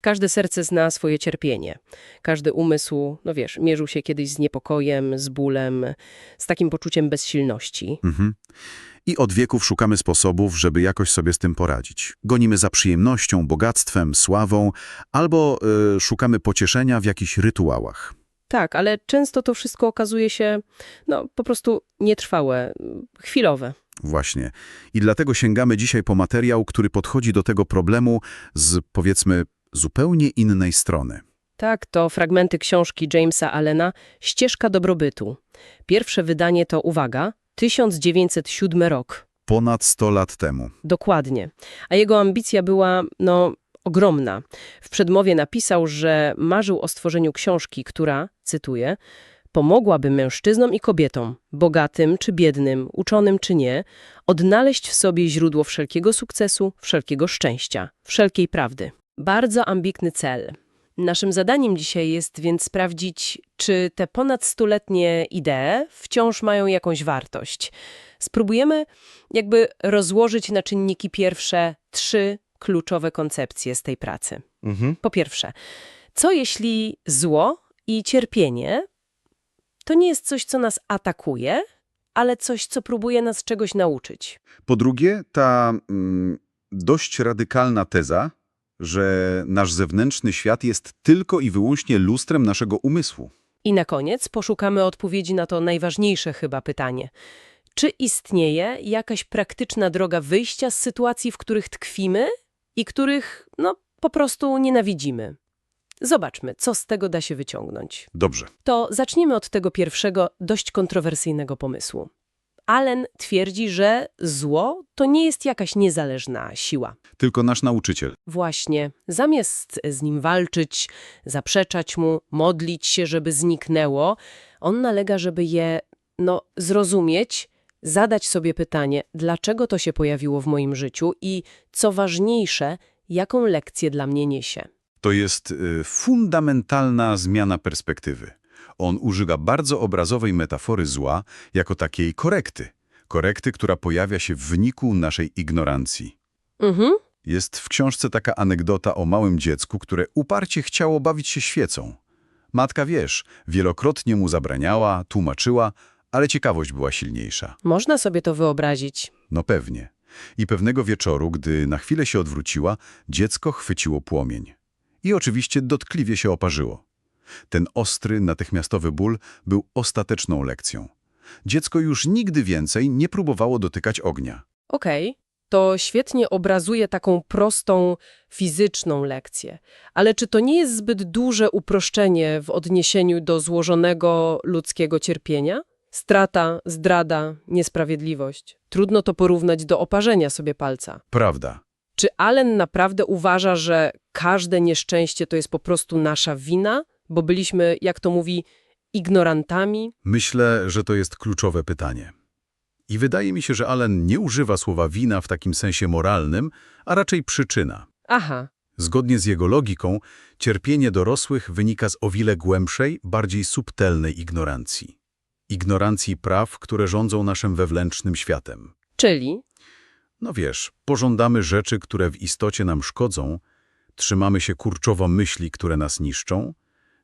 Każde serce zna swoje cierpienie. Każdy umysł, no wiesz, mierzył się kiedyś z niepokojem, z bólem, z takim poczuciem bezsilności. Mhm. I od wieków szukamy sposobów, żeby jakoś sobie z tym poradzić. Gonimy za przyjemnością, bogactwem, sławą, albo y, szukamy pocieszenia w jakichś rytuałach. Tak, ale często to wszystko okazuje się, no, po prostu nietrwałe, chwilowe. Właśnie. I dlatego sięgamy dzisiaj po materiał, który podchodzi do tego problemu z, powiedzmy, zupełnie innej strony. Tak, to fragmenty książki Jamesa Allena Ścieżka dobrobytu. Pierwsze wydanie to, uwaga, 1907 rok. Ponad 100 lat temu. Dokładnie. A jego ambicja była, no, ogromna. W przedmowie napisał, że marzył o stworzeniu książki, która, cytuję, pomogłaby mężczyznom i kobietom, bogatym czy biednym, uczonym czy nie, odnaleźć w sobie źródło wszelkiego sukcesu, wszelkiego szczęścia, wszelkiej prawdy. Bardzo ambitny cel. Naszym zadaniem dzisiaj jest więc sprawdzić, czy te ponad stuletnie idee wciąż mają jakąś wartość. Spróbujemy jakby rozłożyć na czynniki pierwsze trzy kluczowe koncepcje z tej pracy. Mhm. Po pierwsze, co jeśli zło i cierpienie to nie jest coś, co nas atakuje, ale coś, co próbuje nas czegoś nauczyć? Po drugie, ta mm, dość radykalna teza, że nasz zewnętrzny świat jest tylko i wyłącznie lustrem naszego umysłu. I na koniec poszukamy odpowiedzi na to najważniejsze chyba pytanie. Czy istnieje jakaś praktyczna droga wyjścia z sytuacji, w których tkwimy i których, no, po prostu nienawidzimy? Zobaczmy, co z tego da się wyciągnąć. Dobrze. To zacznijmy od tego pierwszego, dość kontrowersyjnego pomysłu. Allen twierdzi, że zło to nie jest jakaś niezależna siła. Tylko nasz nauczyciel. Właśnie, zamiast z nim walczyć, zaprzeczać mu, modlić się, żeby zniknęło, on nalega, żeby je, no, zrozumieć, zadać sobie pytanie, dlaczego to się pojawiło w moim życiu i, co ważniejsze, jaką lekcję dla mnie niesie. To jest y, fundamentalna zmiana perspektywy. On używa bardzo obrazowej metafory zła jako takiej korekty. Korekty, która pojawia się w wyniku naszej ignorancji. Mhm, Jest w książce taka anegdota o małym dziecku, które uparcie chciało bawić się świecą. Matka, wiesz, wielokrotnie mu zabraniała, tłumaczyła, ale ciekawość była silniejsza. można sobie to wyobrazić. No pewnie. I pewnego wieczoru, gdy na chwilę się odwróciła, dziecko chwyciło płomień. I oczywiście dotkliwie się oparzyło. Ten ostry, natychmiastowy ból był ostateczną lekcją. Dziecko już nigdy więcej nie próbowało dotykać ognia. Okej, to świetnie obrazuje taką prostą, fizyczną lekcję. Ale czy to nie jest zbyt duże uproszczenie w odniesieniu do złożonego ludzkiego cierpienia? Strata, zdrada, niesprawiedliwość. Trudno to porównać do oparzenia sobie palca. Prawda. Czy Allen naprawdę uważa, że każde nieszczęście to jest po prostu nasza wina, bo byliśmy, jak to mówi, ignorantami? Myślę, że to jest kluczowe pytanie. I wydaje mi się, że Allen nie używa słowa wina w takim sensie moralnym, a raczej przyczyna. Aha, Zgodnie z jego logiką, cierpienie dorosłych wynika z o wiele głębszej, bardziej subtelnej ignorancji. Ignorancji praw, które rządzą naszym wewnętrznym światem. czyli No wiesz, pożądamy rzeczy, które w istocie nam szkodzą, trzymamy się kurczowo myśli, które nas niszczą,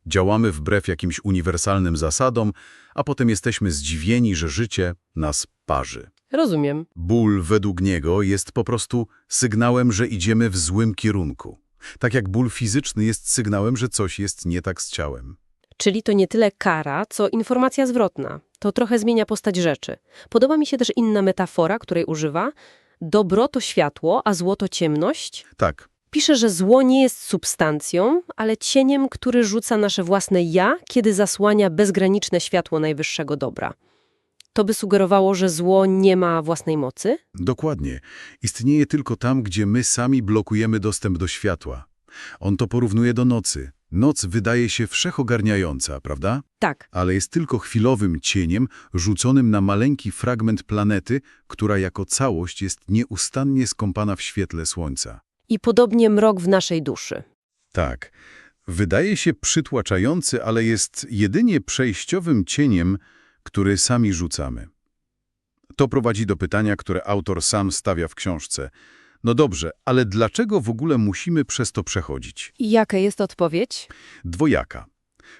działamy wbrew jakimś uniwersalnym zasadom, a potem jesteśmy zdziwieni, że życie nas parzy. rozumiem. Ból według niego jest po prostu sygnałem, że idziemy w złym kierunku. Tak jak ból fizyczny jest sygnałem, że coś jest nie tak z ciałem. Czyli to nie tyle kara, co informacja zwrotna. To trochę zmienia postać rzeczy. Podoba mi się też inna metafora, której używa. Dobro to światło, a zło to ciemność. Tak, Pisze, że zło nie jest substancją, ale cieniem, który rzuca nasze własne ja, kiedy zasłania bezgraniczne światło najwyższego dobra. To by sugerowało, że zło nie ma własnej mocy? dokładnie. Istnieje tylko tam, gdzie my sami blokujemy dostęp do światła. On to porównuje do nocy. Noc wydaje się wszechogarniająca, prawda? Tak. Ale jest tylko chwilowym cieniem rzuconym na maleńki fragment planety, która jako całość jest nieustannie skąpana w świetle słońca. I podobnie mrok w naszej duszy. Tak. Wydaje się przytłaczający, ale jest jedynie przejściowym cieniem, który sami rzucamy. To prowadzi do pytania, które autor sam stawia w książce. No dobrze, ale dlaczego w ogóle musimy przez to przechodzić? I jaka jest odpowiedź? Dwojaka.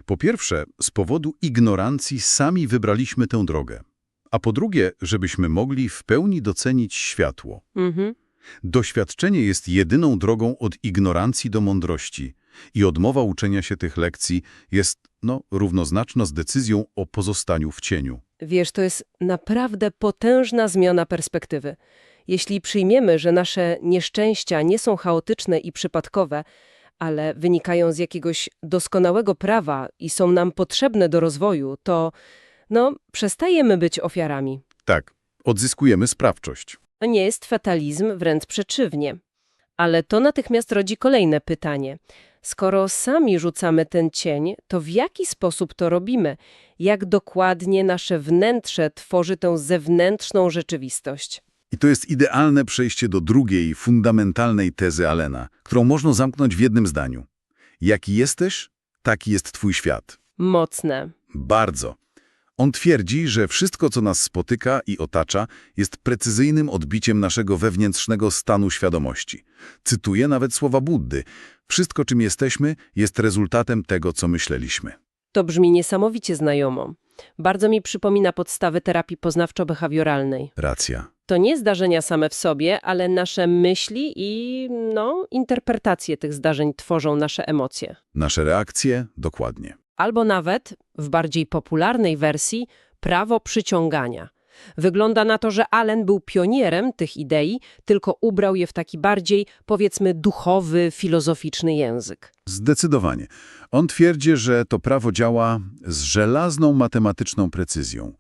Po pierwsze, z powodu ignorancji sami wybraliśmy tę drogę. A po drugie, żebyśmy mogli w pełni docenić światło. Mhm. Doświadczenie jest jedyną drogą od ignorancji do mądrości i odmowa uczenia się tych lekcji jest, no, równoznaczna z decyzją o pozostaniu w cieniu. Wiesz, to jest naprawdę potężna zmiana perspektywy. Jeśli przyjmiemy, że nasze nieszczęścia nie są chaotyczne i przypadkowe, ale wynikają z jakiegoś doskonałego prawa i są nam potrzebne do rozwoju, to, no, przestajemy być ofiarami. Tak, odzyskujemy sprawczość. To nie jest fatalizm, wręcz przeciwnie. Ale to natychmiast rodzi kolejne pytanie. Skoro sami rzucamy ten cień, to w jaki sposób to robimy? Jak dokładnie nasze wnętrze tworzy tę zewnętrzną rzeczywistość? I to jest idealne przejście do drugiej, fundamentalnej tezy Alena, którą można zamknąć w jednym zdaniu. Jaki jesteś, taki jest twój świat. Mocne. Bardzo. On twierdzi, że wszystko, co nas spotyka i otacza, jest precyzyjnym odbiciem naszego wewnętrznego stanu świadomości. Cytuję nawet słowa Buddy. Wszystko, czym jesteśmy, jest rezultatem tego, co myśleliśmy. To brzmi niesamowicie znajomo. Bardzo mi przypomina podstawy terapii poznawczo-behawioralnej. Racja. To nie zdarzenia same w sobie, ale nasze myśli i, no, interpretacje tych zdarzeń tworzą nasze emocje. Nasze reakcje? Dokładnie. Albo nawet, w bardziej popularnej wersji, prawo przyciągania. Wygląda na to, że Allen był pionierem tych idei, tylko ubrał je w taki bardziej, powiedzmy, duchowy, filozoficzny język. Zdecydowanie. On twierdzi, że to prawo działa z żelazną matematyczną precyzją.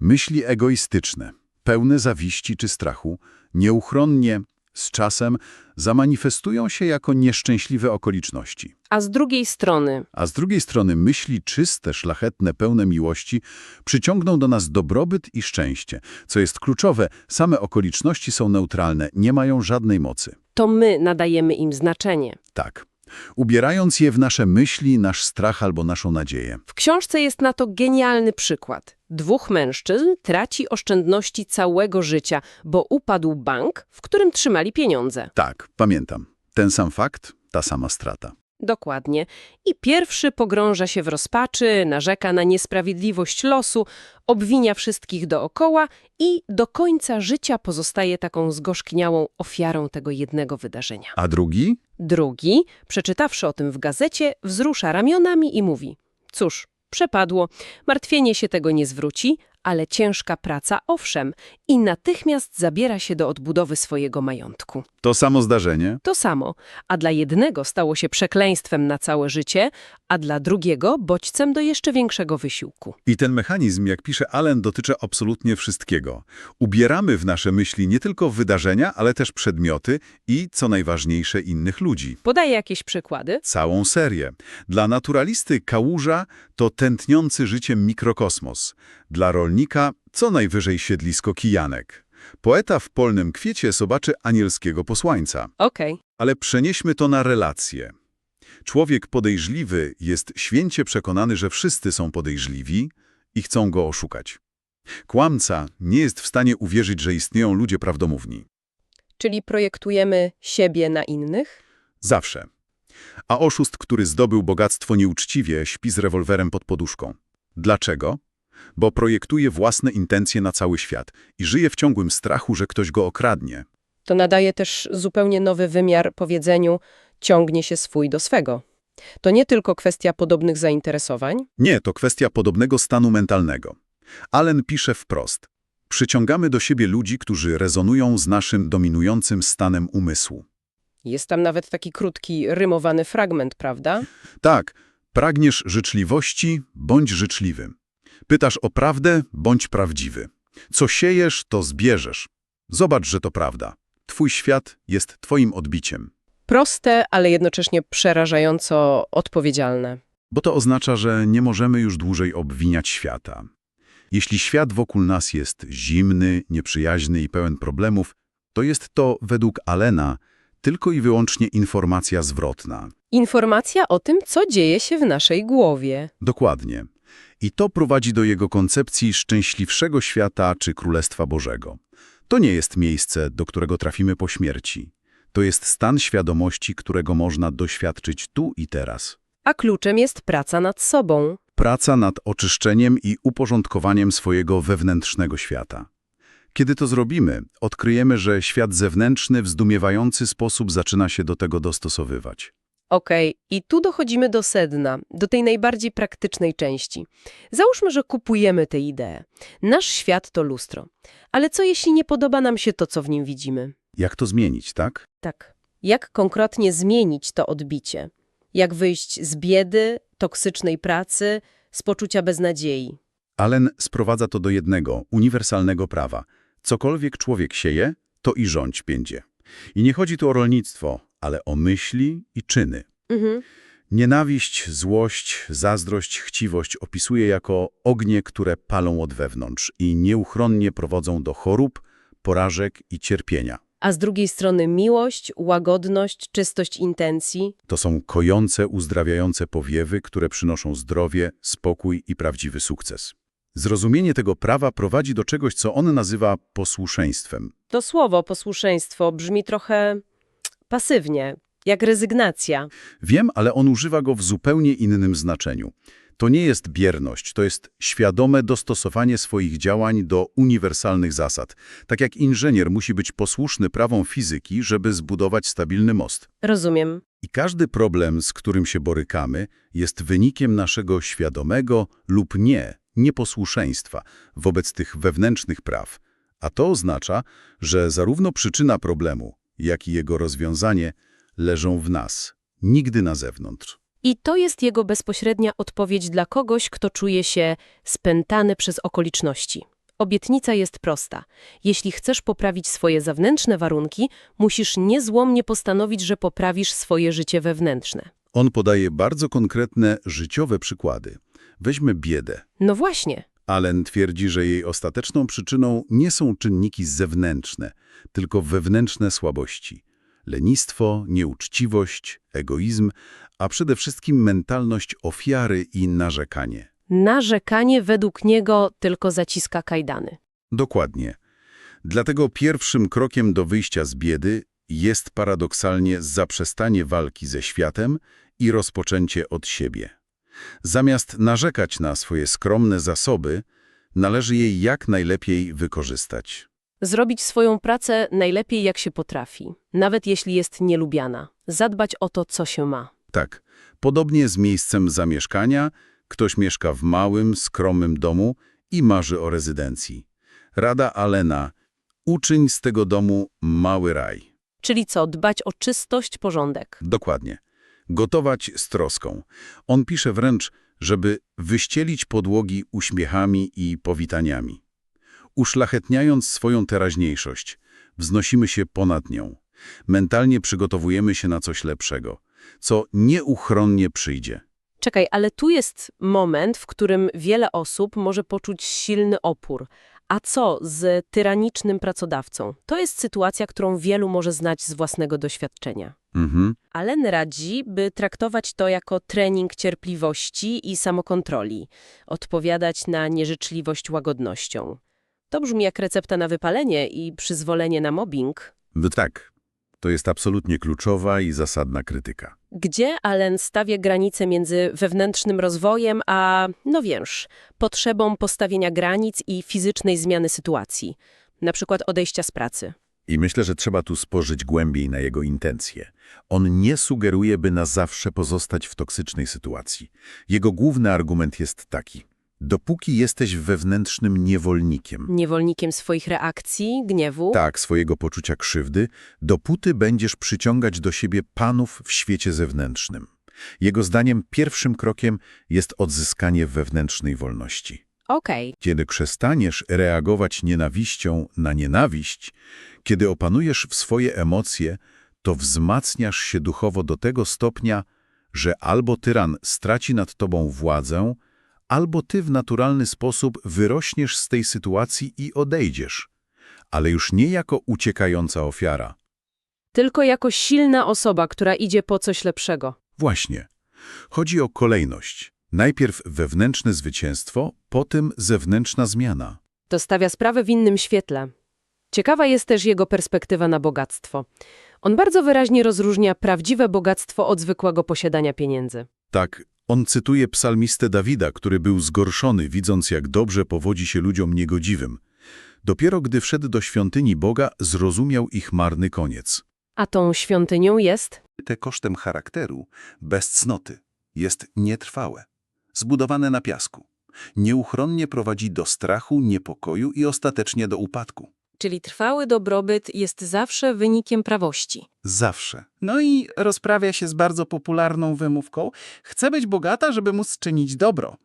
Myśli egoistyczne, pełne zawiści czy strachu, nieuchronnie, z czasem, zamanifestują się jako nieszczęśliwe okoliczności. A z drugiej strony, A z drugiej strony myśli czyste, szlachetne, pełne miłości przyciągną do nas dobrobyt i szczęście. Co jest kluczowe, same okoliczności są neutralne, nie mają żadnej mocy. to my nadajemy im znaczenie. Tak. Ubierając je w nasze myśli, nasz strach albo naszą nadzieję. W książce jest na to genialny przykład. Dwóch mężczyzn traci oszczędności całego życia, bo upadł bank, w którym trzymali pieniądze. Tak, pamiętam. Ten sam fakt, ta sama strata. Dokładnie. I pierwszy pogrąża się w rozpaczy, narzeka na niesprawiedliwość losu, obwinia wszystkich dookoła i do końca życia pozostaje taką zgorzkniałą ofiarą tego jednego wydarzenia. A drugi? Drugi, przeczytawszy o tym w gazecie, wzrusza ramionami i mówi: Cóż, przepadło, martwienie się tego nie zwróci, ale ciężka praca owszem, i natychmiast zabiera się do odbudowy swojego majątku. To samo zdarzenie? To samo, a dla jednego stało się przekleństwem na całe życie, a dla drugiego bodźcem do jeszcze większego wysiłku. I ten mechanizm, jak pisze Allen, dotyczy absolutnie wszystkiego. Ubieramy w nasze myśli nie tylko wydarzenia, ale też przedmioty i, co najważniejsze, innych ludzi. Podaję jakieś przykłady. Całą serię. Dla naturalisty kałuża to tętniący życiem mikrokosmos. Dla rolnika co najwyżej siedlisko kijanek. Poeta w polnym kwiecie zobaczy anielskiego posłańca. Okej, Ale przenieśmy to na relacje. Człowiek podejrzliwy jest święcie przekonany, że wszyscy są podejrzliwi i chcą go oszukać. Kłamca nie jest w stanie uwierzyć, że istnieją ludzie prawdomówni. czyli projektujemy siebie na innych? Zawsze. A oszust, który zdobył bogactwo nieuczciwie, śpi z rewolwerem pod poduszką. Dlaczego? Bo projektuje własne intencje na cały świat i żyje w ciągłym strachu, że ktoś go okradnie. To nadaje też zupełnie nowy wymiar powiedzeniu ciągnie się swój do swego. To nie tylko kwestia podobnych zainteresowań, Nie, to kwestia podobnego stanu mentalnego. Allen pisze wprost. Przyciągamy do siebie ludzi, którzy rezonują z naszym dominującym stanem umysłu. jest tam nawet taki krótki, rymowany fragment, prawda? Tak, pragniesz życzliwości, bądź życzliwy. Pytasz o prawdę, bądź prawdziwy. Co siejesz, to zbierzesz. Zobacz, że to prawda. Twój świat jest twoim odbiciem. Proste, ale jednocześnie przerażająco odpowiedzialne. Bo to oznacza, że nie możemy już dłużej obwiniać świata. Jeśli świat wokół nas jest zimny, nieprzyjaźny i pełen problemów, to jest to, według Alena, tylko i wyłącznie informacja zwrotna. Informacja o tym, co dzieje się w naszej głowie. Dokładnie. I to prowadzi do jego koncepcji szczęśliwszego świata czy Królestwa Bożego. To nie jest miejsce, do którego trafimy po śmierci. To jest stan świadomości, którego można doświadczyć tu i teraz. A kluczem jest praca nad sobą. Praca nad oczyszczeniem i uporządkowaniem swojego wewnętrznego świata. Kiedy to zrobimy, odkryjemy, że świat zewnętrzny w zdumiewający sposób zaczyna się do tego dostosowywać. Okej, i tu dochodzimy do sedna, do tej najbardziej praktycznej części. Załóżmy, że kupujemy tę ideę. Nasz świat to lustro. Ale co jeśli nie podoba nam się to, co w nim widzimy? Jak to zmienić, tak? Tak. Jak konkretnie zmienić to odbicie? Jak wyjść z biedy, toksycznej pracy, z poczucia beznadziei? Allen sprowadza to do jednego, uniwersalnego prawa. Cokolwiek człowiek sieje, to i rządź będzie. I nie chodzi tu o rolnictwo, ale o myśli i czyny. Mhm. Nienawiść, złość, zazdrość, chciwość opisuje jako ognie, które palą od wewnątrz i nieuchronnie prowadzą do chorób, porażek i cierpienia. A z drugiej strony miłość, łagodność, czystość intencji. To są kojące, uzdrawiające powiewy, które przynoszą zdrowie, spokój i prawdziwy sukces. Zrozumienie tego prawa prowadzi do czegoś, co on nazywa posłuszeństwem. To słowo posłuszeństwo brzmi trochę pasywnie, jak rezygnacja. Wiem, ale on używa go w zupełnie innym znaczeniu. To nie jest bierność, to jest świadome dostosowanie swoich działań do uniwersalnych zasad. Tak jak inżynier musi być posłuszny prawom fizyki, żeby zbudować stabilny most. Rozumiem. I każdy problem, z którym się borykamy, jest wynikiem naszego świadomego lub nie nieposłuszeństwa wobec tych wewnętrznych praw. A to oznacza, że zarówno przyczyna problemu, jak i jego rozwiązanie leżą w nas, nigdy na zewnątrz. I to jest jego bezpośrednia odpowiedź dla kogoś, kto czuje się spętany przez okoliczności. Obietnica jest prosta. Jeśli chcesz poprawić swoje zewnętrzne warunki, musisz niezłomnie postanowić, że poprawisz swoje życie wewnętrzne. On podaje bardzo konkretne, życiowe przykłady. Weźmy biedę. No właśnie. Allen twierdzi, że jej ostateczną przyczyną nie są czynniki zewnętrzne, tylko wewnętrzne słabości. Lenistwo, nieuczciwość, egoizm, a przede wszystkim mentalność ofiary i narzekanie. Narzekanie według niego tylko zaciska kajdany. Dokładnie. Dlatego pierwszym krokiem do wyjścia z biedy jest paradoksalnie zaprzestanie walki ze światem i rozpoczęcie od siebie. Zamiast narzekać na swoje skromne zasoby, należy je jak najlepiej wykorzystać. Zrobić swoją pracę najlepiej jak się potrafi, nawet jeśli jest nielubiana. Zadbać o to, co się ma. Tak, podobnie z miejscem zamieszkania, ktoś mieszka w małym, skromnym domu i marzy o rezydencji. Rada Alena, uczyń z tego domu mały raj. Czyli co, dbać o czystość, porządek. Dokładnie. Gotować z troską. On pisze wręcz, żeby wyścielić podłogi uśmiechami i powitaniami. Uszlachetniając swoją teraźniejszość, wznosimy się ponad nią. Mentalnie przygotowujemy się na coś lepszego, co nieuchronnie przyjdzie. Czekaj, ale tu jest moment, w którym wiele osób może poczuć silny opór. A co z tyranicznym pracodawcą? To jest sytuacja, którą wielu może znać z własnego doświadczenia. Mhm. Allen radzi, by traktować to jako trening cierpliwości i samokontroli, odpowiadać na nieżyczliwość łagodnością. To brzmi jak recepta na wypalenie i przyzwolenie na mobbing. No Tak, to jest absolutnie kluczowa i zasadna krytyka. Gdzie Allen stawia granicę między wewnętrznym rozwojem a, no wiesz, potrzebą postawienia granic i fizycznej zmiany sytuacji, na przykład odejścia z pracy. I myślę, że trzeba tu spojrzeć głębiej na jego intencje. On nie sugeruje, by na zawsze pozostać w toksycznej sytuacji. Jego główny argument jest taki. Dopóki jesteś wewnętrznym niewolnikiem, Niewolnikiem swoich reakcji, gniewu. tak, swojego poczucia krzywdy, dopóty będziesz przyciągać do siebie panów w świecie zewnętrznym. Jego zdaniem pierwszym krokiem jest odzyskanie wewnętrznej wolności. Okej, Kiedy przestaniesz reagować nienawiścią na nienawiść, kiedy opanujesz swoje emocje, to wzmacniasz się duchowo do tego stopnia, że albo tyran straci nad tobą władzę, albo ty w naturalny sposób wyrośniesz z tej sytuacji i odejdziesz. Ale już nie jako uciekająca ofiara. tylko jako silna osoba, która idzie po coś lepszego. Właśnie. Chodzi o kolejność. Najpierw wewnętrzne zwycięstwo, potem zewnętrzna zmiana. To stawia sprawę w innym świetle. Ciekawa jest też jego perspektywa na bogactwo. On bardzo wyraźnie rozróżnia prawdziwe bogactwo od zwykłego posiadania pieniędzy. Tak, on cytuje psalmistę Dawida, który był zgorszony, widząc jak dobrze powodzi się ludziom niegodziwym. Dopiero gdy wszedł do świątyni Boga, zrozumiał ich marny koniec. A tą świątynią jest? te kosztem charakteru, bez cnoty, jest nietrwałe, zbudowane na piasku. Nieuchronnie prowadzi do strachu, niepokoju i ostatecznie do upadku. Czyli trwały dobrobyt jest zawsze wynikiem prawości. Zawsze. No i rozprawia się z bardzo popularną wymówką chcę być bogata, żeby móc czynić dobro.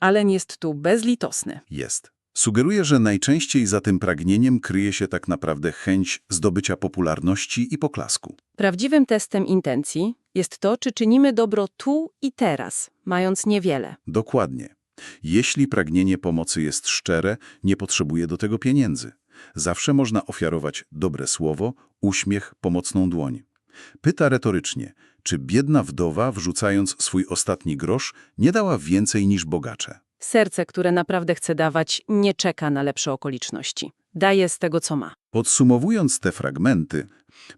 Alen jest tu bezlitosny. Jest. Sugeruje, że najczęściej za tym pragnieniem kryje się tak naprawdę chęć zdobycia popularności i poklasku. Prawdziwym testem intencji jest to, czy czynimy dobro tu i teraz, mając niewiele. Dokładnie. Jeśli pragnienie pomocy jest szczere, nie potrzebuje do tego pieniędzy. Zawsze można ofiarować dobre słowo, uśmiech, pomocną dłoń. Pyta retorycznie, czy biedna wdowa, wrzucając swój ostatni grosz, nie dała więcej niż bogacze. Serce, które naprawdę chce dawać, nie czeka na lepsze okoliczności. Daje z tego, co ma. Podsumowując te fragmenty,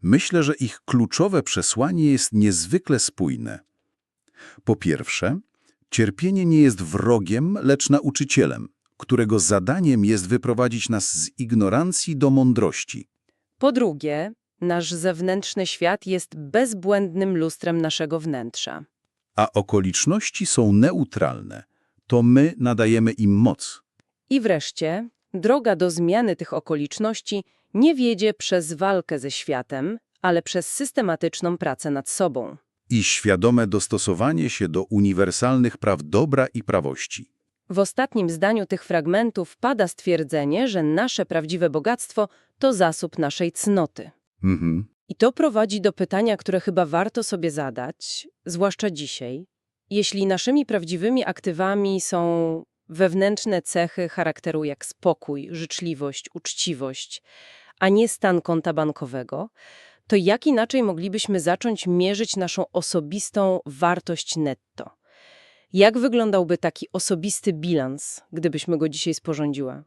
myślę, że ich kluczowe przesłanie jest niezwykle spójne. Po pierwsze, cierpienie nie jest wrogiem, lecz nauczycielem, którego zadaniem jest wyprowadzić nas z ignorancji do mądrości. Po drugie, nasz zewnętrzny świat jest bezbłędnym lustrem naszego wnętrza. A okoliczności są neutralne. To my nadajemy im moc. I wreszcie, droga do zmiany tych okoliczności nie wiedzie przez walkę ze światem, ale przez systematyczną pracę nad sobą. i świadome dostosowanie się do uniwersalnych praw dobra i prawości. W ostatnim zdaniu tych fragmentów pada stwierdzenie, że nasze prawdziwe bogactwo to zasób naszej cnoty. Mhm. I to prowadzi do pytania, które chyba warto sobie zadać, zwłaszcza dzisiaj. Jeśli naszymi prawdziwymi aktywami są wewnętrzne cechy charakteru jak spokój, życzliwość, uczciwość, a nie stan konta bankowego, to jak inaczej moglibyśmy zacząć mierzyć naszą osobistą wartość netto? Jak wyglądałby taki osobisty bilans, gdybyśmy go dzisiaj sporządziła?